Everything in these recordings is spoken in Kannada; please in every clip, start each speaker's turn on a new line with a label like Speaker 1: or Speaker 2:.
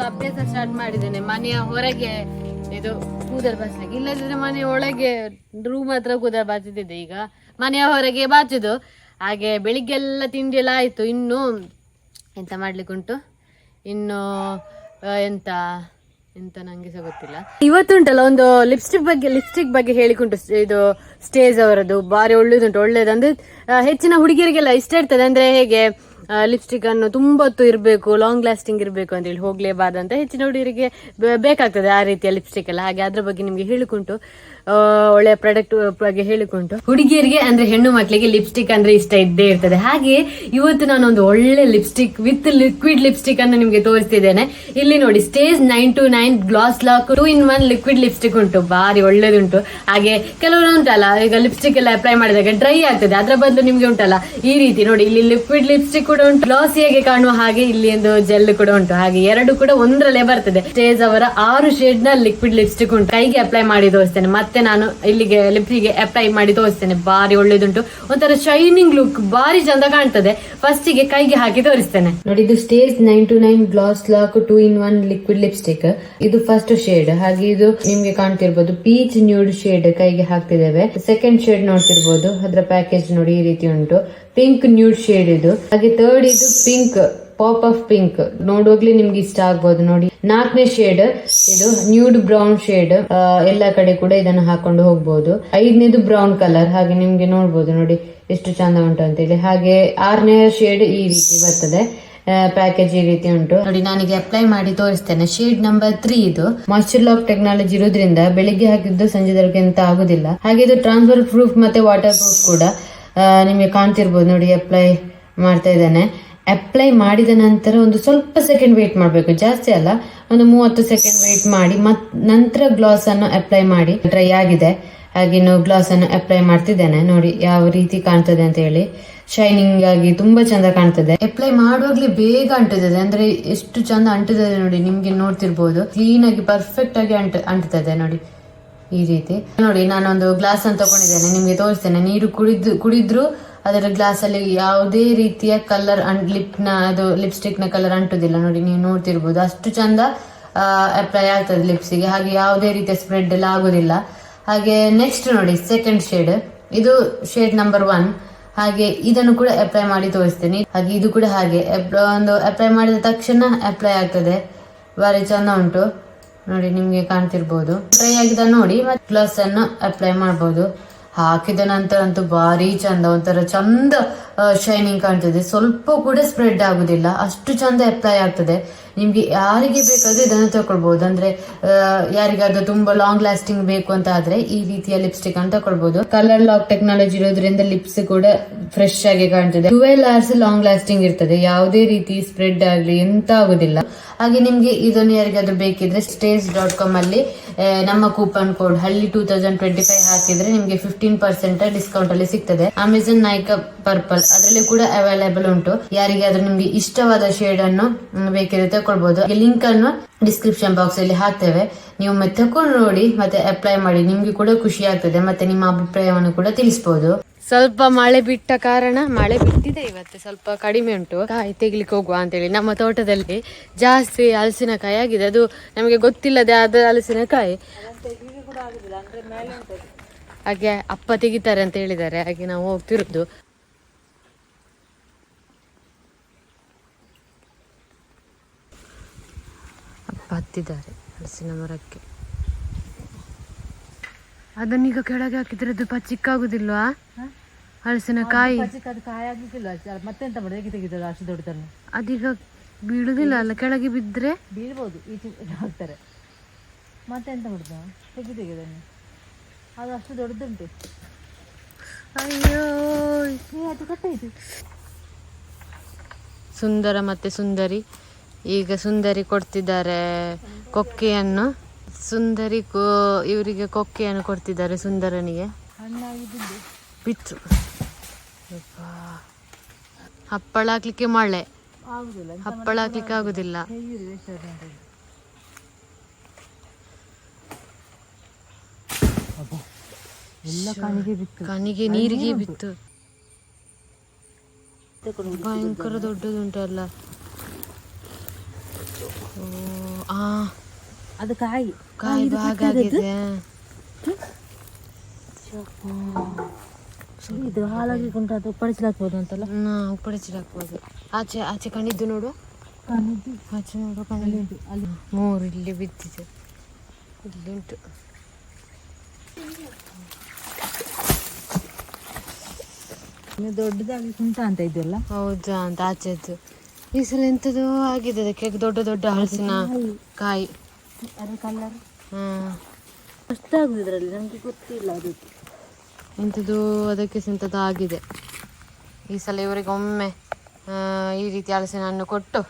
Speaker 1: ಹೊಸತ್ತೊಂದು ಅಭ್ಯಾಸ ಸ್ಟಾರ್ಟ್ ಮಾಡಿದ್ದೇನೆ. ಮನೆಯ ಹೊರಗೆ ಇದು ಕೂದಲು ಬಾಚ್ಲಿಕ್ಕೆ. ಇಲ್ಲದಿದ್ರೆ ಮನೆ ಒಳಗೆ ರೂಮ್ ಹತ್ರ ಕೂದಲು ಬಾಚಿದ್ದೆ ಈಗ. ಮನೆಯ ಹೊರಗೆ ಬಾಚುದು. ಹಾಗೆ ಬೆಳಿಗ್ಗೆಲ್ಲ ತಿಂಡಿ ಎಲ್ಲ ಆಯ್ತು. ಇನ್ನು ಎಂತ ಮಾಡ್ಲಿಕ್ಕುಂಟು ಇನ್ನು ಎಂತ ಎಂತ ನಂಗೆ ಸಹ ಗೊತ್ತಿಲ್ಲ ಇವತ್ತುಂಟಲ್ಲ ಒಂದು ಲಿಪ್ಸ್ಟಿಕ್ ಬಗ್ಗೆ ಲಿಪ್ಸ್ಟಿಕ್ ಬಗ್ಗೆ ಹೇಳಿಕುಂಟು ಸ್- ಇದು ಸ್ಟೇಜ್ ಅವರದ್ದು. ಬಾರಿ ಒಳ್ಳೇದುಂಟು ಒಳ್ಳೇದು ಅಂದ್ರೆ ಹೆಚ್ಚಿನ ಹುಡುಗಿಯರಿಗೆಲ್ಲ ಇಷ್ಟ ಇರ್ತದೆ. ಅಂದ್ರೆ ಹೇಗೆ ಲಿಪ್ಸ್ಟಿಕ್ ಅನ್ನು ತುಂಬಾ ಹೊತ್ತು ಇರಬೇಕು ಲಾಂಗ್ ಲಾಸ್ಟಿಂಗ್ ಇರಬೇಕು ಅಂತ ಹೇಳಿ ಹೋಗ್ಲೇಬಾರ್ದು ಅಂತ ಹೆಚ್ಚಿನ ಹುಡುಗರಿಗೆ ಬೇಕಾಗ್ತದೆ ಆ ರೀತಿಯ ಲಿಪ್ಸ್ಟಿಕ್ ಎಲ್ಲ. ಹಾಗೆ ಅದ್ರ ಬಗ್ಗೆ ನಿಮ್ಗೆ ಹೇಳಿಕೊಂಡು ಒಳ್ಳೆ ಪ್ರಾಡಕ್ಟ್ ಬಗ್ಗೆ ಹೇಳಿಕೊಂಡು ಹುಡುಗಿಯರಿಗೆ ಅಂದ್ರೆ ಹೆಣ್ಣು ಮಕ್ಕಳಿಗೆ ಲಿಪ್ಸ್ಟಿಕ್ ಅಂದ್ರೆ ಇಷ್ಟ ಇದ್ದೇ ಇರ್ತದೆ. ಹಾಗೆ ಇವತ್ತು ನಾನು ಒಂದು ಒಳ್ಳೆ ಲಿಪ್ಸ್ಟಿಕ್ ವಿತ್ ಲಿಕ್ವಿಡ್ ಲಿಪ್ಸ್ಟಿಕ್ ಅನ್ನು ನಿಮ್ಗೆ ತೋರಿಸ್ತಿದ್ದೇನೆ. ಇಲ್ಲಿ ನೋಡಿ stage nine to nine glass lock two in one liquid lipstick ಉಂಟು. ಬಾರಿ ಒಳ್ಳೇದುಂಟು. ಹಾಗೆ ಕೆಲವರು ಉಂಟಲ್ಲ, ಈಗ ಲಿಪ್ಸ್ಟಿಕ್ ಎಲ್ಲ ಅಪ್ಲೈ ಮಾಡಿದಾಗ ಡ್ರೈ ಆಗ್ತದೆ. ಅದರ ಬದಲು ನಿಮ್ಗೆ ಉಂಟಲ್ಲ, ಈ ರೀತಿ ನೋಡಿ, ಇಲ್ಲಿ ಲಿಕ್ವಿಡ್ ಲಿಪ್ಸ್ಟಿಕ್ ಕೂಡ ಉಂಟು. ಗ್ಲಾಸಿಯಾಗಿ ಕಾಣುವ ಹಾಗೆ ಇಲ್ಲಿ ಒಂದು ಜೆಲ್ ಕೂಡ ಉಂಟು. ಹಾಗೆ ಎರಡು ಕೂಡ ಒಂದರಲ್ಲೇ ಬರ್ತದೆ. ಸ್ಟೇಜ್ ಅವರ ಆರು ಶೇಡ್ನ ಲಿಕ್ವಿಡ್ ಲಿಪ್ಸ್ಟಿಕ್ ಉಂಟು. ಕೈಗೆ ಅಪ್ಲೈ ಮಾಡಿ ತೋರಿಸ್ತೇನೆ. ಮತ್ತೆ ನಾನು ಇಲ್ಲಿಗೆ ಲಿಪ್ಸಿಗೆ ಅಪ್ಲೈ ಮಾಡಿ ತೋರಿಸ್ತೇನೆ. ಬಾರಿ ಒಳ್ಳೇದುಂಟು. ಒಂಥರ ಶೈನಿಂಗ್ ಲುಕ್ ಬಾರಿ ಚಂದ ಕಾಣ್ತದೆ. ಫಸ್ಟ್ಗೆ ಕೈಗೆ ಹಾಕಿ ತೋರಿಸ್ತೇನೆ. ನೋಡಿ, ಇದು stage nine to nine glass lock two in one liquid lipstick ಇದು ಫಸ್ಟ್ ಶೇಡ್ ಹಾಗೆ ಇದು ನಿಮ್ಗೆ ಕಾಣ್ತಿರ್ಬೋದು. ಪೀಚ್ ನ್ಯೂಡ್ ಶೇಡ್ ಕೈಗೆ ಹಾಕ್ತಿದ್ದೇವೆ. ಸೆಕೆಂಡ್ ಶೇಡ್ ನೋಡ್ತಿರ್ಬೋದು. ಅದರ ಪ್ಯಾಕೇಜ್ ನೋಡಿ ಈ ರೀತಿ ಉಂಟು. ಪಿಂಕ್ ನ್ಯೂಡ್ ಶೇಡ್ ಇದು. ಹಾಗೆ ಥರ್ಡ್ ಇದು ಪಿಂಕ್ ಪಾಪ್ ಆಫ್ ಪಿಂಕ್ ನೋಡುವಾಗ್ಲೇ ನಿಮ್ಗೆ ಇಷ್ಟ ಆಗ್ಬಹುದು ನೋಡಿ. ನಾಲ್ಕನೇ ಶೇಡ್ ಇದು ನ್ಯೂಡ್ ಬ್ರೌನ್ ಶೇಡ್ ಎಲ್ಲಾ ಕಡೆ ಕೂಡ ಇದನ್ನು ಹಾಕೊಂಡು ಹೋಗ್ಬಹುದು ಐದನೇದು ಬ್ರೌನ್ ಕಲರ್ ಹಾಗೆ ನಿಮ್ಗೆ ನೋಡ್ಬೋದು ನೋಡಿ ಎಷ್ಟು ಚಂದ ಉಂಟು ಅಂತೇಳಿ ಹಾಗೆ ಆರನೇ ಶೇಡ್ ಈ ರೀತಿ ಬರ್ತದೆ. ಪ್ಯಾಕೇಜ್ ಈ ರೀತಿ ಉಂಟು. ನೋಡಿ, ನಾನೀಗ ಅಪ್ಲೈ ಮಾಡಿ ತೋರಿಸ್ತೇನೆ. ಶೇಡ್ ನಂಬರ್ ತ್ರೀ ಇದು. ಮಾಯ್ಚರ್ ಲಾಕ್ ಟೆಕ್ನಾಲಜಿ ಇರೋದ್ರಿಂದ ಬೆಳಿಗ್ಗೆ ಹಾಕಿದ್ದು ಸಂಜೆದವರೆಗೆ ಎಂತ ಆಗುದಿಲ್ಲ. ಹಾಗೆ ಇದು ಟ್ರಾನ್ಸ್ಫರ್ ಪ್ರೂಫ್ ಮತ್ತೆ ವಾಟರ್ ಪ್ರೂಫ್ ಕೂಡ. ನಿಮಗೆ ಕಾಣ್ತಿರ್ಬೋದು ನೋಡಿ ಅಪ್ಲೈ ಮಾಡ್ತಾ ಇದ್ದೇನೆ. ಅಪ್ಲೈ ಮಾಡಿದ ನಂತರ ಒಂದು ಸ್ವಲ್ಪ ಸೆಕೆಂಡ್ ವೇಟ್ ಮಾಡಬೇಕು. ಜಾಸ್ತಿ ಅಲ್ಲ, ಒಂದು ಮೂವತ್ತು ಸೆಕೆಂಡ್ ವೇಟ್ ಮಾಡಿ, ಮತ್ ನಂತರ ಗ್ಲಾಸ್ ಅನ್ನು ಅಪ್ಲೈ ಮಾಡಿ. ಡ್ರೈ ಆಗಿದೆ. ಹಾಗೆ ನಾವು ಗ್ಲಾಸ್ ಅನ್ನು ಅಪ್ಲೈ ಮಾಡ್ತಿದ್ದೇನೆ. ನೋಡಿ, ಯಾವ ರೀತಿ ಕಾಣ್ತದೆ ಅಂತ ಹೇಳಿ. ಶೈನಿಂಗ್ ಆಗಿ ತುಂಬಾ ಚಂದ ಕಾಣ್ತದೆ. ಅಪ್ಲೈ ಮಾಡುವಾಗ್ಲೇ ಬೇಗ ಅಂಟುತ್ತದೆ ಅಂದ್ರೆ ಎಷ್ಟು ಚಂದ ಅಂಟುತ್ತದೆ ನೋಡಿ, ನಿಮ್ಗೆ ನೋಡ್ತಿರ್ಬೋದು. ಕ್ಲೀನ್ ಆಗಿ ಪರ್ಫೆಕ್ಟ್ ಆಗಿ ಅಂಟ ಅಂಟುತ್ತದೆ ನೋಡಿ. ಈ ರೀತಿ. ನೋಡಿ, ನಾನೊಂದು ಗ್ಲಾಸ್ ಅನ್ನು ತಗೊಂಡಿದ್ದೇನೆ. ನಿಮ್ಗೆ ತೋರಿಸ್ತೇನೆ. ನೀರು ಕುಡಿದು, ಕುಡಿದ್ರು ಅದರ ಗ್ಲಾಸ್ ಅಲ್ಲಿ ಯಾವುದೇ ರೀತಿಯ ಕಲರ್ ಲಿಪ್ನ, ಅದು ಲಿಪ್ಸ್ಟಿಕ್ನ ಕಲರ್ ಅಂಟುದಿಲ್ಲ. ನೋಡಿ, ನೀವು ನೋಡ್ತಿರ್ಬೋದು. ಅಷ್ಟು ಚಂದ ಅಪ್ಲೈ ಆಗ್ತದೆ ಲಿಪ್ಸಿಗೆ ಹಾಗೆ ಯಾವುದೇ ರೀತಿಯ ಸ್ಪ್ರೆಡ್ ಎಲ್ಲ ಆಗುದಿಲ್ಲ. ಹಾಗೆ ನೆಕ್ಸ್ಟ್ ನೋಡಿ ಸೆಕೆಂಡ್ ಶೇಡ್ ಇದು ಶೇಡ್ ನಂಬರ್ ಒನ್ ಹಾಗೆ ಇದನ್ನು ಕೂಡ ಅಪ್ಲೈ ಮಾಡಿ ತೋರಿಸ್ತೇನೆ. ಹಾಗೆ ಇದು ಕೂಡ ಹಾಗೆ. ಒಂದು ಅಪ್ಲೈ ಮಾಡಿದ ತಕ್ಷಣ ಅಪ್ಲೈ ಆಗ್ತದೆ. ಬಾರಿ ಚಂದ ಉಂಟು. ನೋಡಿ, ನಿಮ್ಗೆ ಕಾಣ್ತಿರ್ಬೋದು. ಡ್ರೈ ಆಗಿದೆ ನೋಡಿ, ಮತ್ತೆ ಪ್ಲಸ್ ಅನ್ನು ಅಪ್ಲೈ ಮಾಡ್ಬೋದು. ಹಾಕಿದ ನಂತರ ಅಂತೂ ಭಾರಿ ಚಂದ, ಒಂಥರ ಚಂದ ಶೈನಿಂಗ್ ಕಾಣ್ತದೆ. ಸ್ವಲ್ಪ ಕೂಡ ಸ್ಪ್ರೆಡ್ ಆಗುದಿಲ್ಲ. ಅಷ್ಟು ಚಂದ ಅಪ್ಲೈ ಆಗ್ತದೆ. ನಿಮ್ಗೆ ಯಾರಿಗೆ ಬೇಕಾದ್ರೆ ಇದನ್ನು ತಗೊಳ್ಬಹುದು ಅಂದ್ರೆ ಯಾರಿಗಾದ್ರೂ ತುಂಬಾ ಲಾಂಗ್ ಲಾಸ್ಟಿಂಗ್ ಬೇಕು ಅಂತ ಆದ್ರೆ ಈ ರೀತಿಯ ಲಿಪ್ಸ್ಟಿಕ್ ಅನ್ನು ತಗೊಳ್ಬಹುದು ಕಲರ್ ಲಾಕ್ ಟೆಕ್ನಾಲಜಿ ಇರೋದ್ರಿಂದ ಲಿಪ್ಸ್ ಕೂಡ ಫ್ರೆಶ್ ಆಗಿ ಕಾಣ್ತದೆ. ಟ್ವೆಲ್ ಅವರ್ಸ್ ಲಾಂಗ್ ಲಾಸ್ಟಿಂಗ್ ಇರ್ತದೆ. ಯಾವುದೇ ರೀತಿ ಸ್ಪ್ರೆಡ್ ಆಗ್ಲಿ ಎಂತ ಆಗುದಿಲ್ಲ. ಹಾಗೆ ನಿಮ್ಗೆ ಇದನ್ನು ಯಾರಿಗಾದ್ರೂ ಬೇಕಿದ್ರೆ ಸ್ಟೇಜ್ ಡಾಟ್ ಕಾಮ್ ಅಲ್ಲಿ ನಮ್ಮ coupon code Halli two thousand twenty five ಹಾಕಿದ್ರೆ ನಿಮ್ಗೆ ಫಿಫ್ಟೀನ್ ಪರ್ಸೆಂಟ್ ಡಿಸ್ಕೌಂಟ್ ಅಲ್ಲಿ ಸಿಗ್ತದೆ. ಅಮೆಝಾನ್ ನಾಯ್ಕ ಪರ್ಪಲ್ ಅದರಲ್ಲಿ ಕೂಡ ಅವೈಲೇಬಲ್ ಉಂಟು. ಯಾರಿಗಾದ್ರೂ ನಿಮ್ಗೆ ಇಷ್ಟವಾದ ಶೇಡ್ ಅನ್ನು ಮ್, ಬೇಕಿದ್ರೆ ತಗೊಳ್ಬಹುದು ಲಿಂಕ್ ಅನ್ನು ಡಿಸ್ಕ್ರಿಪ್ಷನ್ ಬಾಕ್ಸ್ ಅಲ್ಲಿ ಹಾಕ್ತೇವೆ. ನೀವು ಮತ್ತೆ ತಕೊಂಡು ನೋಡಿ, ಮತ್ತೆ ಅಪ್ಲೈ ಮಾಡಿ, ನಿಮ್ಗೆ ಕೂಡ ಖುಷಿ ಆಗ್ತದೆ, ಮತ್ತೆ ನಿಮ್ಮ ಅಭಿಪ್ರಾಯವನ್ನು ಕೂಡ ತಿಳಿಸಬಹುದು ಸ್ವಲ್ಪ ಮಳೆ ಬಿಟ್ಟ ಕಾರಣ, ಮಳೆ ಬಿಟ್ಟಿದೆ ಇವತ್ತು. ಸ್ವಲ್ಪ ಕಡಿಮೆ ಉಂಟು. ಕಾಯಿ ತೆಗಿಲಿಕ್ಕೆ ಹೋಗುವ ಅಂತೇಳಿ. ನಮ್ಮ ತೋಟದಲ್ಲಿ ಜಾಸ್ತಿ ಹಲಸಿನಕಾಯಿ ಆಗಿದೆ. ಅದು ನಮಗೆ ಗೊತ್ತಿಲ್ಲದೆ ಆದ ಹಲಸಿನಕಾಯಿ. ಹಾಗೆ ಅಪ್ಪ ತೆಗಿತಾರೆ ಅಂತ ಹೇಳಿದ್ದಾರೆ. ಹಾಗೆ ನಾವು ಹೋಗ್ತಿರೋದು. ಹತ್ತಿದ್ದಾರೆ ಹಲಸಿನ ಮರಕ್ಕೆ. ಅದನ್ನೀಗ ಕೆಳಗೆ ಹಾಕಿದ್ರೆ ಅದು ಪಚ್ಚಿಕ್ಕಾಗುದಿಲ್ವಾ ಹಲಸಿನಕಾಯಿ
Speaker 2: ಅದು ಕಾಯಿ ಆಗ್ಲಿಕ್ಕಿಲ್ಲ. ಅಷ್ಟೇ. ಮತ್ತೆಂತ ಮಾಡೋದು? ಹೇಗೆ ತೆಗಿತದೆ ಅಷ್ಟು ದೊಡ್ಡದನ್ನು?
Speaker 1: ಅದೀಗ ಬೀಳುದಿಲ್ಲ ಅಲ್ಲ ಕೆಳಗೆ ಬಿದ್ರೆ?
Speaker 2: ಬೀಳ್ಬೋದು ಈಚೆ ಹಾಕ್ತಾರೆ. ಮತ್ತೆಂತ ಮಾಡುದು? ತೆಗಿ ತೆಗೆದನ್ನು ಅದು ಅಷ್ಟು ದೊಡ್ಡದುಂಟು.
Speaker 1: ಅಯ್ಯೋ.
Speaker 2: ಅದು ಕಟ್ಟಾಯ್ತು.
Speaker 1: ಸುಂದರ ಮತ್ತೆ ಸುಂದರಿ. ಈಗ ಸುಂದರಿ ಕೊಡ್ತಿದ್ದಾರೆ ಕೊಕ್ಕೆಯನ್ನು. ಸುಂದರಿ ಕೋ ಇವರಿಗೆ ಕೊಕ್ಕೆಯನ್ನು ಕೊಡ್ತಿದ್ದಾರೆ ಸುಂದರನಿಗೆ. ಬಿತ್ತು. ಹಪ್ಪಳ ಹಾಕ್ಲಿಕ್ಕೆ ಮಳೆ.
Speaker 2: ಆಗುದಿಲ್ಲ
Speaker 1: ಹಪ್ಪಳ ಹಾಕ್ಲಿಕ್ಕೆ ಆಗುದಿಲ್ಲ.
Speaker 2: ಕಣಿಗೆ
Speaker 1: ನೀರಿಗೆ ಬಿತ್ತು. ಭಯಂಕರ ದೊಡ್ಡದುಂಟಲ್ಲ.
Speaker 2: ಅದು ಕಾಯಿ.
Speaker 1: ಕಾಯಿ ಭಾಗ ಆಗಿದೆ
Speaker 2: ಇದು ಕುಂಟ ಅದು ಪಡಿಸಲಾಗ್ಬೋದು ಅಂತಲ್ಲ?
Speaker 1: ನಾ ಉಪ್ಪಡಿಸಿಲಾಕ್ಬೋದು ಆಚೆ ಆಚೆ ಕಣಿದ್ದು ನೋಡು. ಆಚೆ ನೋಡು ಕಣಿದ್ದು
Speaker 2: ಅಲ್ಲಿ.
Speaker 1: ಮೂರು ಇಲ್ಲಿ ಬಿದ್ದಿದೆ. ಇಲ್ಲಿ ಉಂಟು.
Speaker 2: ದೊಡ್ಡದಾಗಿ ಕುಂಟ ಅಂತ ಇದೆಲ್ಲ
Speaker 1: ಹೌದಾ ಅಂತ ಆಚೆದ್ದು. ಈ ಸಲ ಆಗಿದೆ ಅದಕ್ಕೆ ದೊಡ್ಡ ದೊಡ್ಡ ಹಲಸಿನ ಕಾಯಿ.
Speaker 2: ಅದು ಕಲರ್
Speaker 1: ಹ್ಮ್
Speaker 2: ಅಷ್ಟಾಗುದು ಇದರಲ್ಲಿ ನನಗೆ ಗೊತ್ತಿಲ್ಲ ಅದಕ್ಕೆ
Speaker 1: ಎಂಥದ್ದು ಅದಕ್ಕೆ ಸಿಂತದ ಆಗಿದೆ. ಈ ಸಲ ಇವರಿಗೆ ಒಮ್ಮೆ ಆ, ಈ ರೀತಿ ಹಲಸಿನ ಹಣ್ಣು ಕೊಟ್ಟು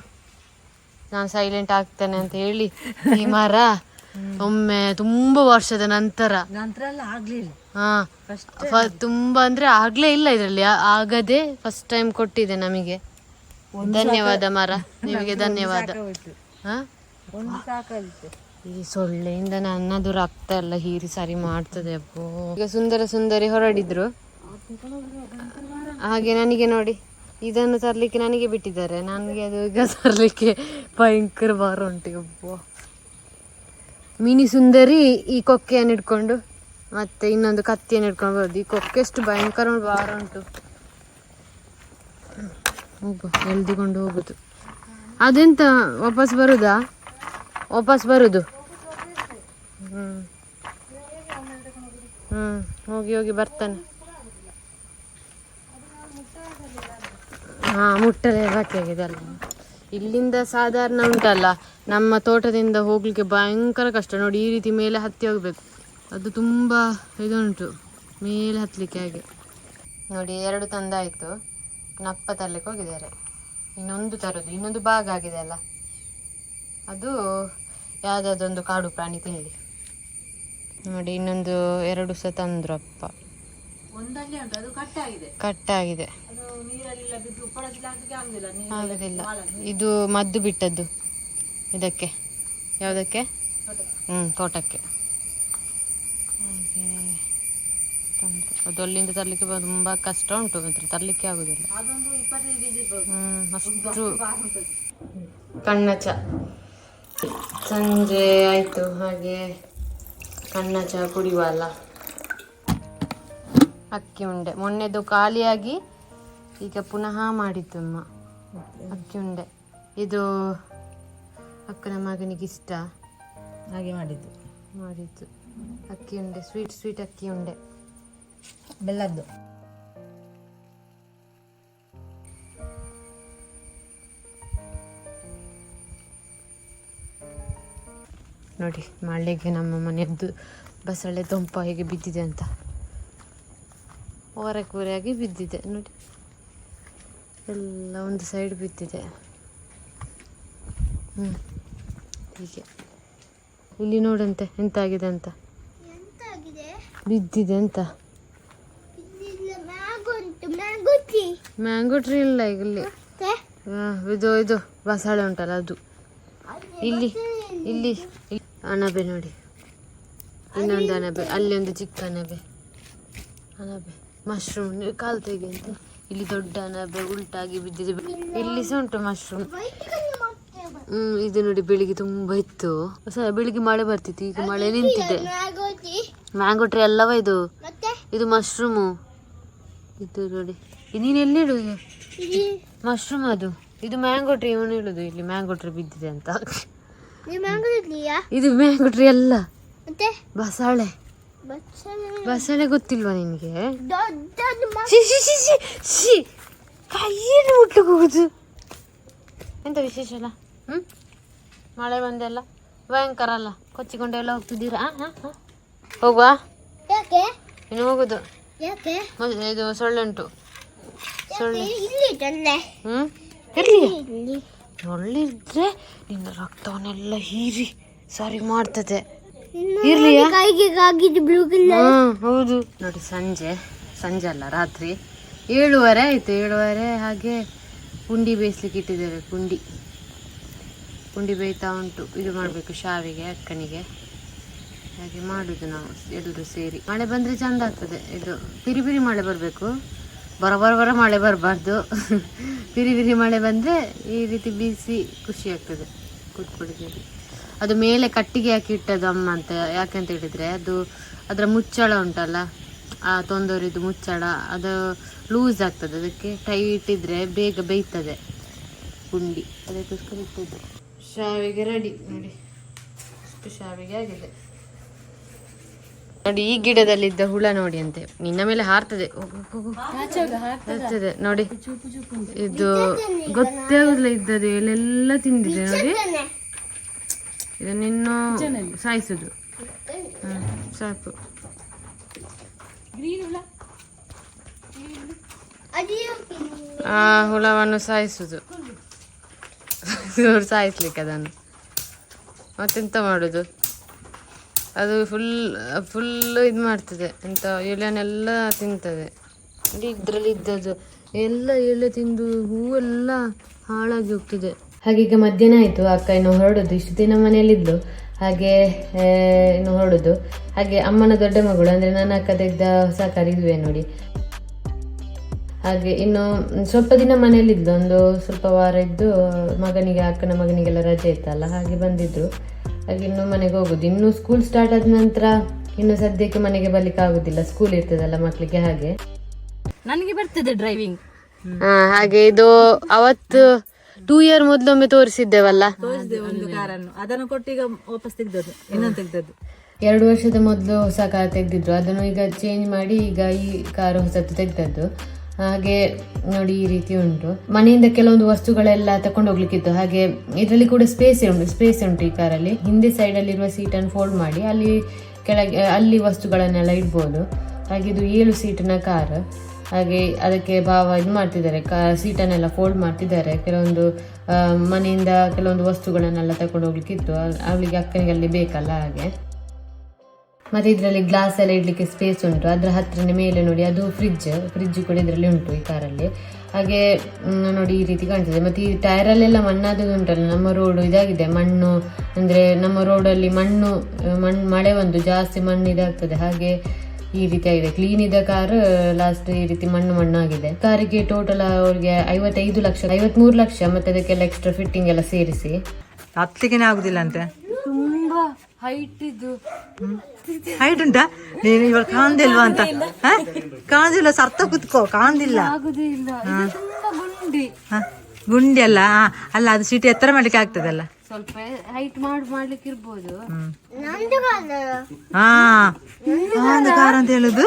Speaker 1: ನಾನು ಸೈಲೆಂಟ್ ಆಗ್ತೇನೆ ಅಂತ ಹೇಳಿ ಈ ಮರ ಒಮ್ಮೆ ತುಂಬಾ ವರ್ಷದ ನಂತರ
Speaker 2: ನಂತರ ಆಗ್ಲಿಲ್ಲ.
Speaker 1: ಹಾ ತುಂಬಾ ಅಂದ್ರೆ ಆಗ್ಲೇ ಇಲ್ಲ ಇದರಲ್ಲಿ ಆಗದೆ ಫಸ್ಟ್ ಟೈಮ್ ಕೊಟ್ಟಿದೆ ನಮಗೆ. ಧನ್ಯವಾದ ಮರ. ನಿಮಗೆ ಧನ್ಯವಾದ. ಈ ಸೊಳ್ಳೆಯಿಂದ ನನ್ನದು ರಕ್ತ ಎಲ್ಲ ಹೀರಿ ಸರಿ ಮಾಡ್ತದೆ ಅಪ್ಪೋ. ಈಗ ಸುಂದರ ಸುಂದರಿ ಹೊರಡಿದ್ರು. ಹಾಗೆ ನನಗೆ ನೋಡಿ ಇದನ್ನು ತರಲಿಕ್ಕೆ ನನಗೆ ಬಿಟ್ಟಿದ್ದಾರೆ. ನನಗೆ ಅದು ಈಗ ತರಲಿಕ್ಕೆ ಭಯಂಕರ ಭಾರ ಉಂಟು ಅಪ್ಪೋ. ಮಿನಿ ಸುಂದರಿ ಈ ಕೊಕ್ಕೆಯನ್ನು ಇಟ್ಕೊಂಡು ಮತ್ತೆ ಇನ್ನೊಂದು ಕತ್ತಿಯನ್ನು ಇಟ್ಕೊಂಡು ಬರೋದು ಈ ಕೊಕ್ಕೆ ಎಷ್ಟು ಭಯಂಕರ ಭಾರ ಉಂಟು. ಹೋಗು ಎಳ್ದುಕೊಂಡು ಹೋಗುದು. ಅದೆಂತ, ವಾಪಸ್ ಬರುದಾ? ವಾಪಸ್ ಬರುದು. ಹ್ಮ್. ಹೋಗಿ ಹೋಗಿ ಬರ್ತಾನೆ. ಹಾ ಮುಟ್ಟಲೆ ಬಾಕಿ ಇಲ್ಲಿಂದ ಸಾಧಾರಣ ಉಂಟಲ್ಲ, ನಮ್ಮ ತೋಟದಿಂದ ಹೋಗ್ಲಿಕ್ಕೆ ಭಯಂಕರ ಕಷ್ಟ. ನೋಡಿ, ಈ ರೀತಿ ಮೇಲೆ ಹತ್ತಿ ಹೋಗ್ಬೇಕು. ಅದು ತುಂಬಾ ಇದುಂಟು, ಮೇಲೆ ಹತ್ತಲಿಕ್ಕೆ ಹಾಗೆ. ನೋಡಿ, ಎರಡು ತಂದಾಯ್ತು. ನಪ್ಪ ತರ್ಲಿಕ್ಕೆ ಹೋಗಿದ್ದಾರೆ. ಇನ್ನೊಂದು ತರೋದು ಇನ್ನೊಂದು ಭಾಗ ಆಗಿದೆ ಅಲ್ಲ? ಅದು ಯಾವುದಾದೊಂದು ಕಾಡು ಪ್ರಾಣಿ ತಿನ್ನಲಿ ನೋಡಿ ಇನ್ನೊಂದು ಎರಡು ಸಹ ತಂದ್ರು ಅಪ್ಪ
Speaker 2: ಕಟ್ಟಾಗಿದೆ ಆಗುದಿಲ್ಲ
Speaker 1: ಇದು ಮದ್ದು ಬಿಟ್ಟದ್ದು ಇದಕ್ಕೆ. ಯಾವುದಕ್ಕೆ? ಹ್ಞೂ ತೋಟಕ್ಕೆ ಹಾಗೆ ತಂದ್ರು ಅದು ಅಲ್ಲಿಂದ ತರಲಿಕ್ಕೆ ತುಂಬ ಕಷ್ಟ ಉಂಟು ಮಾತ್ರ. ತರಲಿಕ್ಕೆ ಆಗುದಿಲ್ಲ.
Speaker 2: ಅದೊಂದು
Speaker 1: ಕಣ್ಣ ಚ ಸಂಜೆ ಆಯ್ತು ಹಾಗೆ ಕಣ್ಣಚ ಕುಡಿಯುವಲ್ಲ ಅಕ್ಕಿ ಉಂಡೆ. ಮೊನ್ನೆದು ಖಾಲಿಯಾಗಿ ಈಗ ಪುನಃ ಮಾಡಿದ್ದು ಅಮ್ಮ. ಅಕ್ಕಿ ಉಂಡೆ. ಇದು ಅಕ್ಕನ ಮಗನಿಗೆ ಇಷ್ಟ.
Speaker 2: ಹಾಗೆ ಮಾಡಿದ್ದು.
Speaker 1: ಮಾಡಿದ್ದು. ಅಕ್ಕಿ ಉಂಡೆ ಸ್ವೀಟ್ ಸ್ವೀಟ್ ಅಕ್ಕಿ ಉಂಡೆ.
Speaker 2: ಬೆಲ್ಲದ್ದು.
Speaker 1: ನೋಡಿ ಮಾಡಲಿಕ್ಕೆ ನಮ್ಮ ಮನೆಯದ್ದು ಬಸಳೆ ದೊಂಪ ಹೇಗೆ ಬಿದ್ದಿದೆ ಅಂತ. ಓರೆ ಕೂರೆಯಾಗಿ ಬಿದ್ದಿದೆ ನೋಡಿ. ಎಲ್ಲ ಒಂದು ಸೈಡ್ ಬಿದ್ದಿದೆ. ಹ್ಞೂ ಹೀಗೆ. ಇಲ್ಲಿ ನೋಡಂತೆ ಎಂತ ಆಗಿದೆ ಅಂತ ಬಿದ್ದಿದೆ ಅಂತ. ಮ್ಯಾಂಗೋ ಟ್ರೀ ಇಲ್ಲ ಈಗ ಇಲ್ಲಿ ಇದು ಇದು ಬಸಳೆ ಉಂಟಲ್ಲ ಅದು. ಇಲ್ಲಿ ಇಲ್ಲಿ? ಅಣಬೆ ನೋಡಿ. ಇನ್ನೊಂದು ಅಣಬೆ ಅಲ್ಲಿ ಒಂದು ಚಿಕ್ಕ ಅಣಬೆ. ಅಣಬೆ ಮಶ್ರೂಮ್ ಕಾಲು ತೆಗೆ ಅಂತ. ಇಲ್ಲಿ ದೊಡ್ಡ ಅಣಬೆ ಉಲ್ಟಾಗಿ ಬಿದ್ದಿದೆ. ಇಲ್ಲಿ ಸಹ ಉಂಟು ಮಶ್ರೂಮ್ ಹ್ಮ್ ಇದು ನೋಡಿ ಬೆಳಿಗ್ಗೆ ತುಂಬಾ ಇತ್ತು. ಸಹ ಬೆಳಿಗ್ಗೆ ಮಳೆ ಬರ್ತಿತ್ತು ಈಗ ಮಳೆ ನಿಂತಿದೆ. ಮ್ಯಾಂಗೋ ಟ್ರೀ ಅಲ್ಲವ ಇದು? ಇದು ಮಶ್ರೂಮು ಇದು ನೋಡಿ. ನೀನು ಎಲ್ಲಿ ಇಡುದು ಮಶ್ರೂಮ್ ಅದು. ಇದು ಮ್ಯಾಂಗೋ ಟ್ರೀ ಇವನು ಹೇಳುದು ಇಲ್ಲಿ ಮ್ಯಾಂಗೋ ಟ್ರೀ ಬಿದ್ದಿದೆ ಅಂತ. ಇದು ಮ್ಯಾಂಗೋ ಟ್ರೀ ಅಲ್ಲ. ಬಸಳೆ. ಬಸಳೆ. ಗೊತ್ತಿಲ್ವಾ ನಿನಗೆ. ಕೈಯಲ್ಲಿ ಮುಟ್ಲಿಕ್ಕೆ ಹೋಗುದು ಎಂತ ವಿಶೇಷ ಅಲ್ಲ? ಹ್ಮ್? ಮಳೆ ಬಂದೆಲ್ಲ ಭಯಂಕರ ಅಲ್ಲ? ಕೊಚ್ಚಿಕೊಂಡೆಲ್ಲ ಹೋಗ್ತಿದ್ದೀರಾ. ಹೋಗುವ? ಇನ್ನು ಹೋಗುದು. ಇದು ಸೊಳ್ಳೆ ಉಂಟು ಸೊಳ್ಳೆ ಹ್ಮ್? ಇರ್ಲಿ
Speaker 3: ಇಲ್ಲಿ
Speaker 1: ಸೊಳ್ಳೆ ಇದ್ರೆ ನಿನ್ನ ರಕ್ತವನ್ನೆಲ್ಲ ಹೀರಿ ಸರಿ ಮಾಡ್ತದೆ. ಇರ್ಲಿಯಾ?
Speaker 3: ಕಲರ್
Speaker 1: ಹೌದು. ನೋಡಿ ಸಂಜೆ ಸಂಜೆ ಅಲ್ಲ ರಾತ್ರಿ. ಏಳುವರೆ ಆಯ್ತು ಏಳುವರೆ ಹಾಗೆ ಪುಂಡಿ ಬೇಯಿಸ್ಲಿಕ್ಕೆ ಇಟ್ಟಿದ್ದೇವೆ ಪುಂಡಿ. ಪುಂಡಿ ಬೇಯ್ತಾ ಉಂಟು. ಇದು ಮಾಡಬೇಕು ಶಾವಿಗೆ ಅಕ್ಕನಿಗೆ. ಹಾಗೆ ಮಾಡುದು ನಾವು ಎಲ್ಲರೂ ಸೇರಿ. ಮಳೆ ಬಂದ್ರೆ ಚಂದ ಆಗ್ತದೆ. ಇದು ಪಿರಿ ಪಿರಿ ಮಳೆ ಬರಬೇಕು. ಬರ ಬರ ಬರ ಮಳೆ ಬರಬಾರ್ದು. ಬಿರಿ ಬಿರಿ ಮಳೆ ಬಂದರೆ ಈ ರೀತಿ ಬೀಸಿ ಖುಷಿ ಆಗ್ತದೆ. ಕೂತ್ಕೊಳ್ಳಿದ್ದೀವಿ ಅದು ಮೇಲೆ ಕಟ್ಟಿಗೆ ಹಾಕಿ ಇಟ್ಟದ್ದು ಅಮ್ಮ ಅಂತ, ಯಾಕೆ ಹೇಳಿದರೆ ಅದು ಅದರ ಮುಚ್ಚಳ ಉಂಟಲ್ಲ, ಆ ತೊಂದರಿದ್ದು ಮುಚ್ಚಳ, ಅದು ಲೂಸ್ ಆಗ್ತದೆ. ಅದಕ್ಕೆ ಟೈಟ್ ಇದ್ದರೆ ಬೇಗ ಬೇಯ್ತದೆ ಗುಂಡಿ ಅದಕ್ಕೋಸ್ಕರ ಇಟ್ಟದ್ದು. ಶಾವಿಗೆ ರೆಡಿ ನೋಡಿ ಇಷ್ಟು ಶಾವಿಗೆ ಆಗಿದೆ. ನೋಡಿ ಈ ಗಿಡದಲ್ಲಿದ್ದ ಹುಳ ನೋಡಿ ಅಂತೆ. ನಿನ್ನ ಮೇಲೆ ಹಾರ್ತದೆ. ಹಾರ್ತದೆ ನೋಡಿ ಇದು ಗೊತ್ತೇ ಆಗುದಿಲ್ಲ ಇದ್ದದ್ದು ಎಲೆಲ್ಲ ತಿಂದಿದೆ ನೋಡಿ. ಇದನ್ನಿನ್ನು ಸಾಯಿಸುದು. ಸಾಕು. ಆ ಹುಳವನ್ನು ಸಾಯಿಸುದು. ಇವ್ರು ಸಾಯಿಸ್ಲಿಕ್ಕೆ ಅದನ್ನು. ಮತ್ತೆಂತ ಮಾಡುದು? ಅದು ಫುಲ್ ಫುಲ್ ಇದು ಮಾಡ್ತದೆ. ಎಂತ ಎಲೆನೆಲ್ಲ ತಿಂತದೆ. ಇದರಲ್ಲಿ ಇದ್ದದ್ದು ಎಲ್ಲ ಎಲೆ ತಿಂದು ಹೂವೆಲ್ಲ ಹಾಳಾಗಿ ಹೋಗ್ತದೆ. ಹಾಗೀಗ ಮಧ್ಯಾಹ್ನ ಆಯಿತು, ಅಕ್ಕ ಇನ್ನು ಹೊರಡೋದು. ಇಷ್ಟು ದಿನ ಮನೆಯಲ್ಲಿದ್ದು. ಹಾಗೆ ಇನ್ನು ಹೊರಡೋದು. ಹಾಗೆ ಅಮ್ಮನ ದೊಡ್ಡ ಮಗಳು, ಅಂದರೆ ನನ್ನ ಅಕ್ಕ ತೆಗ್ದ ಹೊಸ ಕರಿದುವೆ ನೋಡಿ. ಹಾಗೆ ಇನ್ನು ಸ್ವಲ್ಪ ದಿನ ಮನೆಯಲ್ಲಿದ್ದು, ಒಂದು ಸ್ವಲ್ಪ ವಾರ ಇದ್ದು ಮಗನಿಗೆ, ಅಕ್ಕನ ಮಗನಿಗೆಲ್ಲ ರಜೆ ಇತ್ತಲ್ಲ, ಹಾಗೆ ಬಂದಿದ್ರು. ಹಾಗೆ ಇನ್ನು ಮನೆಗೆ ಹೋಗೋದು. ಇನ್ನು ಸ್ಕೂಲ್ ಸ್ಟಾರ್ಟ್ ಆದ ನಂತರ ಇನ್ನು ಸದ್ಯಕ್ಕೆ ಮನೆಗೆ ಬರ್ಲಿಕ್ಕೆ ಆಗುದಿಲ್ಲ. ಸ್ಕೂಲ್ ಇರ್ತದಲ್ಲ ಮಕ್ಕಳಿಗೆ ಹಾಗೆ.
Speaker 2: ನನಗೆ ಬರ್ತದೆ ಡ್ರೈವಿಂಗ್
Speaker 1: ಹಾಗೆ ಇದು ಅವತ್ತು ಟೂ ಇಯರ್ ಮೊದಲೊಮ್ಮೆ ತೋರಿಸಿದ್ದೇವಲ್ಲ?
Speaker 2: ತೋರಿಸಿದೆ ಒಂದು ಕಾರನ್ನು. ಅದನ್ನು ಕೊಟ್ಟು ಈಗ ವಾಪಸ್ ತೆಗ್ದದ್ದು ಇನ್ನೊಂದು ತೆಗ್ದದ್ದು.
Speaker 1: ಎರಡು ವರ್ಷದ ಮೊದಲು ಹೊಸ ಕಾರ್ ತೆಗೆದಿದ್ರು. ಅದನ್ನು ಈಗ ಚೇಂಜ್ ಮಾಡಿ ಈಗ ಈ ಕಾರು ಹೊಸತು ತೆಗೆದದ್ದು. ಹಾಗೆ ನೋಡಿ ಈ ರೀತಿ ಉಂಟು. ಮನೆಯಿಂದ ಕೆಲವೊಂದು ವಸ್ತುಗಳೆಲ್ಲ ತಕೊಂಡು ಹೋಗ್ಲಿಕ್ಕಿತ್ತು ಹಾಗೆ ಇದರಲ್ಲಿ ಕೂಡ ಸ್ಪೇಸ್ ಉಂಟು ಸ್ಪೇಸ್ ಉಂಟು ಈ ಕಾರಲ್ಲಿ ಹಿಂದೆ ಸೈಡಲ್ಲಿರುವ ಸೀಟನ್ನು ಫೋಲ್ಡ್ ಮಾಡಿ ಅಲ್ಲಿ ಕೆಳಗೆ, ಅಲ್ಲಿ ವಸ್ತುಗಳನ್ನೆಲ್ಲ ಇಡ್ಬೋದು. ಹಾಗೆ ಇದು ಏಳು ಸೀಟಿನ ಕಾರ್ ಹಾಗೆ ಅದಕ್ಕೆ ಭಾವ ಇದು ಮಾಡ್ತಿದ್ದಾರೆ. ಕಾ ಸೀಟನ್ನೆಲ್ಲ ಫೋಲ್ಡ್ ಮಾಡ್ತಿದ್ದಾರೆ. ಕೆಲವೊಂದು ಮನೆಯಿಂದ ಕೆಲವೊಂದು ವಸ್ತುಗಳನ್ನೆಲ್ಲ ತಕೊಂಡು ಹೋಗ್ಲಿಕ್ಕಿತ್ತು ಅವಳಿಗೆ ಅಕ್ಕನಿಗೆ ಅಲ್ಲಿ ಬೇಕಲ್ಲ ಹಾಗೆ. ಮತ್ತೆ ಇದರಲ್ಲಿ ಗ್ಲಾಸ್ ಎಲ್ಲ ಇಡ್ಲಿಕ್ಕೆ ಸ್ಪೇಸ್ ಉಂಟು. ಅದರ ಹತ್ತಿರನೇ ಮೇಲೆ ನೋಡಿ, ಅದು ಫ್ರಿಜ್ ಫ್ರಿಜ್ ಕೂಡ ಇದರಲ್ಲಿ ಉಂಟು ಈ ಕಾರಲ್ಲಿ ಹಾಗೆ ನೋಡಿ ಈ ರೀತಿ ಕಾಣ್ತದೆ. ಮತ್ತೆ ಈ ಟೈರಲ್ಲೆಲ್ಲ ಮಣ್ಣಾದದ್ದು ಉಂಟಲ್ಲ, ನಮ್ಮ ರೋಡು ಇದಾಗಿದೆ. ಮಣ್ಣು, ಅಂದ್ರೆ ನಮ್ಮ ರೋಡಲ್ಲಿ ಮಣ್ಣು ಮಣ್ಣು ಮಳೆ ಒಂದು ಜಾಸ್ತಿ ಮಣ್ಣು ಇದಾಗ್ತದೆ. ಹಾಗೆ ಈ ರೀತಿ ಆಗಿದೆ. ಕ್ಲೀನ್ ಇದ್ದ ಕಾರ್ ಲಾಸ್ಟ್ ಈ ರೀತಿ ಮಣ್ಣು ಮಣ್ಣಾಗಿದೆ ಕಾರಿಗೆ ಟೋಟಲ್ ಅವ್ರಿಗೆ ಐವತ್ತೈದು ಲಕ್ಷ, ಐವತ್ಮೂರು ಲಕ್ಷ. ಮತ್ತೆ ಅದಕ್ಕೆಲ್ಲ ಎಕ್ಸ್ಟ್ರಾ ಫಿಟ್ಟಿಂಗ್ ಎಲ್ಲ ಸೇರಿಸಿ.
Speaker 2: ಹತ್ಲಿಗೆನೆ ಆಗುದಿಲ್ಲ ಅಂತೆ?
Speaker 1: ಹೈಟ್ ಇದು.
Speaker 2: ಹೈಟ್ ಉಂಟಾ? ನೀನು ಇವಾಗ ಕಾಣ್ದಿಲ್ವಾ ಅಂತ? ಕಾಣ್ದಿಲ್ಲ ಸರ್ತ ಕುತ್ಕೋ ಕಾಣ್ದಿಲ್ಲ
Speaker 1: ಆಗುದೇ ಇದು ತುಂಬಾ ಗುಂಡಿ.
Speaker 2: ಅಲ್ಲ ಅಲ್ಲ ಅದು ಸೀಟ್ ಎತ್ತರ ಮಾಡ್ಲಿಕ್ಕೆ ಆಗ್ತದಲ್ಲ?
Speaker 1: ಸ್ವಲ್ಪ ಹೈಟ್ ಮಾಡಿ ಮಾಡ್ಲಿಕ್ಕೆ ಇರ್ಬೋದು
Speaker 2: ಹಾ. ಅವನ ಕಾರ್ ಅಂತ ಹೇಳುದು?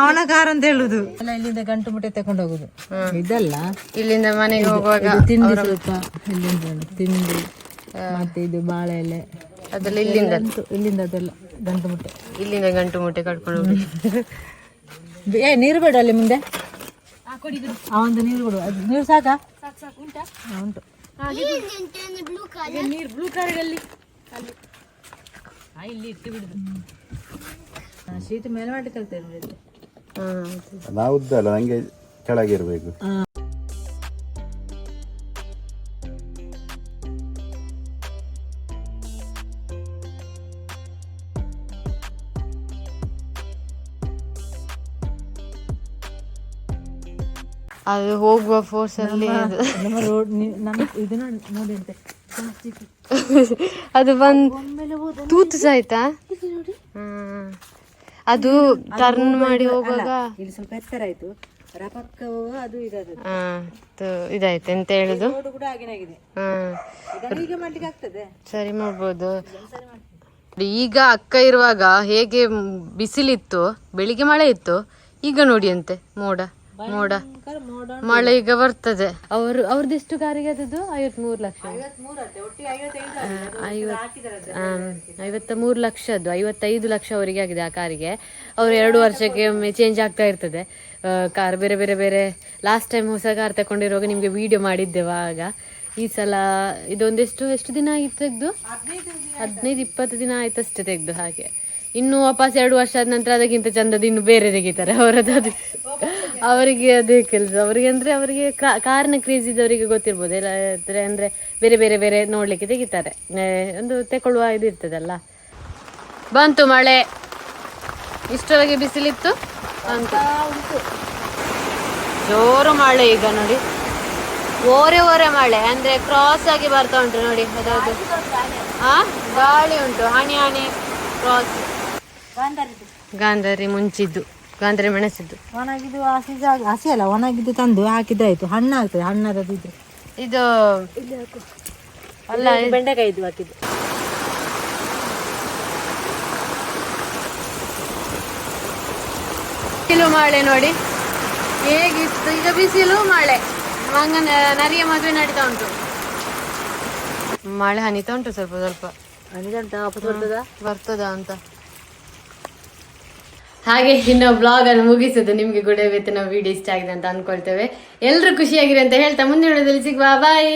Speaker 1: ಅವನ ಕಾರ್ ಅಂತ
Speaker 2: ಹೇಳುದು. ಅಲ್ಲ ಇಲ್ಲಿಂದ ಗಂಟು ಮುಟ್ಟೆ ತಕೊಂಡು ಹೋಗುದು. ಇದಲ್ಲ?
Speaker 1: ಇಲ್ಲಿಂದ ಮನೆಗೆ ಹೋಗುವಾಗ
Speaker 2: ತಿಂಡಿ ಸ್ವಲ್ಪ ಇಲ್ಲಿಂದ. ತಿಂಡಿ. ಮತ್ತೆ ಇದು ಬಾಳೆ ಎಲೆ.
Speaker 1: ಅದೆಲ್ಲ ಇಲ್ಲಿಂದ?
Speaker 2: ಉಂಟು. ಇಲ್ಲಿಂದ ಅದೆಲ್ಲ ಗಂಟು ಮುಟ್ಟೆ.
Speaker 1: ಇಲ್ಲಿಂದ ಗಂಟು ಮುಟ್ಟೆ ಕಟ್ಕೊಂಡು ಹೋಗಿ.
Speaker 2: ಏ ನೀರು ಬೇಡ ಅಲ್ಲಿ ಮುಂದೆ. ಒಂದು ನೀರು ಬಿಡು. ಅದು ನೀರು ಸಾಕಾ? ಹಾ, ಉಂಟು?
Speaker 3: ಬ್ಲೂ ಕಲರ್
Speaker 2: ನೀರು ಬ್ಲೂ ಕಲರಲ್ಲಿ ಇಲ್ಲಿ ಇಟ್ಟು ಬಿಡುದು. ಶೀಟ್ ಮೇಲೆ ಮಾಡಿ ಕಲ್ತೇನೆ
Speaker 4: ನಾವು ಉದ್ದಲ್ಲ ನಂಗೆ ಕೆಳಗಿರ್ಬೇಕು
Speaker 1: ಅದು ಹೋಗುವ ಫೋರ್ಸ್ ಅಲ್ಲಿ ಅದು
Speaker 2: ನಮ್ಮ ರೋಡ್ ನಮ್ಮ ನೋಡಿ ಅಂತೆ
Speaker 1: ಅದು ಬಂದು ತೂತು ಸಾಯ್ತಾ. ಅದು ಟರ್ನ್ ಮಾಡಿ ಹೋಗುವಾಗ
Speaker 2: ಇಲ್ಲಿ ಸ್ವಲ್ಪ ಎತ್ತರ ಆಯ್ತು. ಅದು
Speaker 1: ಇದಾಯ್ತು ಎಂತ ಹೇಳುದು? ಸರಿ ಮಾಡ್ಬೋದು. ಈಗ ಅಕ್ಕ ಇರುವಾಗ ಹೇಗೆ ಬಿಸಿಲಿತ್ತು ಬೆಳಿಗ್ಗೆ ಮಳೆ ಇತ್ತು ಈಗ ನೋಡಿ ಅಂತೆ ಮೋಡ. ಮೋಡ. ಮಳೆ ಈಗ ಬರ್ತದೆ. ಅವರು ಅವ್ರದ್ದು ಎಷ್ಟು ಕಾರಿಗೆ ಅದದ್ದು ಐವತ್ಮೂರು ಲಕ್ಷ. ಐವತ್ತ ಮೂರು ಲಕ್ಷದ್ದು ಐವತ್ತೈದು ಲಕ್ಷ ಅವರಿಗೆ ಆಗಿದೆ ಆ ಕಾರಿಗೆ. ಅವರು ಎರಡು ವರ್ಷಕ್ಕೆ ಒಮ್ಮೆ ಚೇಂಜ್ ಆಗ್ತಾ ಇರ್ತದೆ. ಕಾರ್ ಬೇರೆ ಬೇರೆ ಬೇರೆ. ಲಾಸ್ಟ್ ಟೈಮ್ ಹೊಸ ಕಾರ್ ತಗೊಂಡಿರುವಾಗ ನಿಮಗೆ ವಿಡಿಯೋ ಮಾಡಿದ್ದೆವು ಆಗ ಈ ಸಲ ಇದೊಂದೆಷ್ಟು ಎಷ್ಟು ದಿನ ಆಯ್ತು ತೆಗ್ದು? ಹದಿನೈದು ಇಪ್ಪತ್ತು ದಿನ ಆಯ್ತು ಅಷ್ಟೇ ತೆಗ್ದು ಹಾಗೆ. ಇನ್ನು ವಾಪಸ್ ಎರಡು ವರ್ಷ ಆದ ನಂತರ ಅದಕ್ಕಿಂತ ಚಂದದ ಇನ್ನು ಬೇರೆ ತೆಗಿತಾರೆ, ಅವರದ್ದು ಅವರಿಗೆ ಅದೇ ಕೆಲಸ. ಅವರಿಗೆ ಅಂದ್ರೆ ಅವರಿಗೆ ಕಾರ್ನ ಕ್ರೇಜ್ ಇದ್ದವರಿಗೆ ಗೊತ್ತಿರ್ಬೋದು. ಎಲ್ಲ ಅಂದ್ರೆ ಬೇರೆ ಬೇರೆ ಬೇರೆ ನೋಡ್ಲಿಕ್ಕೆ ತೆಗಿತಾರೆ. ಒಂದು ತೆಕೊಳ್ಳುವ ಇದು ಇರ್ತದಲ್ಲ. ಬಂತು ಮಳೆ. ಇಷ್ಟರೊಳಗೆ ಬಿಸಿಲಿತ್ತು? ಅಂತ ಜೋರು ಮಳೆ ಈಗ ನೋಡಿ. ಓರೆ ಓರೆ ಮಳೆ. ಅಂದ್ರೆ ಕ್ರಾಸ್ ಆಗಿ ಬರ್ತಾ ಉಂಟು ನೋಡಿ ಅದಾವುದು ಹಾ ಗಾಳಿ ಉಂಟು ಹಣಿ ಹಣಿ ಕ್ರಾಸ್ ಗಾಂಧಾರಿ ಮುಂಚಿದ್ದು ಗಾಂಧಾರಿ ಮೆಣಸಿದ್ದು.
Speaker 2: ಒಣಗಿದ್ದು ಹಸಿ ಜಾಗ ಹಸಿ ಅಲ್ಲ ಒಣಗಿದ್ದು ತಂದು ಹಾಕಿದ್ರಾಯ್ತು ಹಣ್ಣು ಆಗ್ತದೆ ಹಣ್ಣಾದದಿದ್ರೆ
Speaker 1: ಇದು ಅಲ್ಲ
Speaker 2: ಬೆಂಡೆಕಾಯಿ ಇದು ಹಾಕಿದ್ದು.
Speaker 1: ಬಿಸಿಲು ಮಳೆ ನೋಡಿ. ಹೇಗಿತ್ತು? ಈಗ ಬಿಸಿಲು ಮಳೆ. ಮಂಗನ ನರಿಯ ಮದುವೆ ನಡೀತಾ ಉಂಟು. ಮಳೆ ಹನಿತಾ ಉಂಟು ಸ್ವಲ್ಪ ಸ್ವಲ್ಪ.
Speaker 2: ಹನಿತಾ ಉಂಟು ಬರ್ತದ?
Speaker 1: ಬರ್ತದ ಅಂತ. ಹಾಗೆ ಇನ್ನು ಬ್ಲಾಗ್ ಅನ್ನು ಮುಗಿಸುದು ನಿಮ್ಗೆ ಕೂಡ ನಾವು ವಿಡಿಯೋ ಇಷ್ಟ ಆಗಿದೆ ಅಂತ ಅನ್ಕೊಳ್ತೇವೆ. ಎಲ್ಲರೂ ಖುಷಿಯಾಗಿರಿ ಅಂತ ಹೇಳ್ತಾ ಮುಂದಿನ ವಿಡಿಯೋದಲ್ಲಿ ಸಿಗುವ. ಬಾಯ್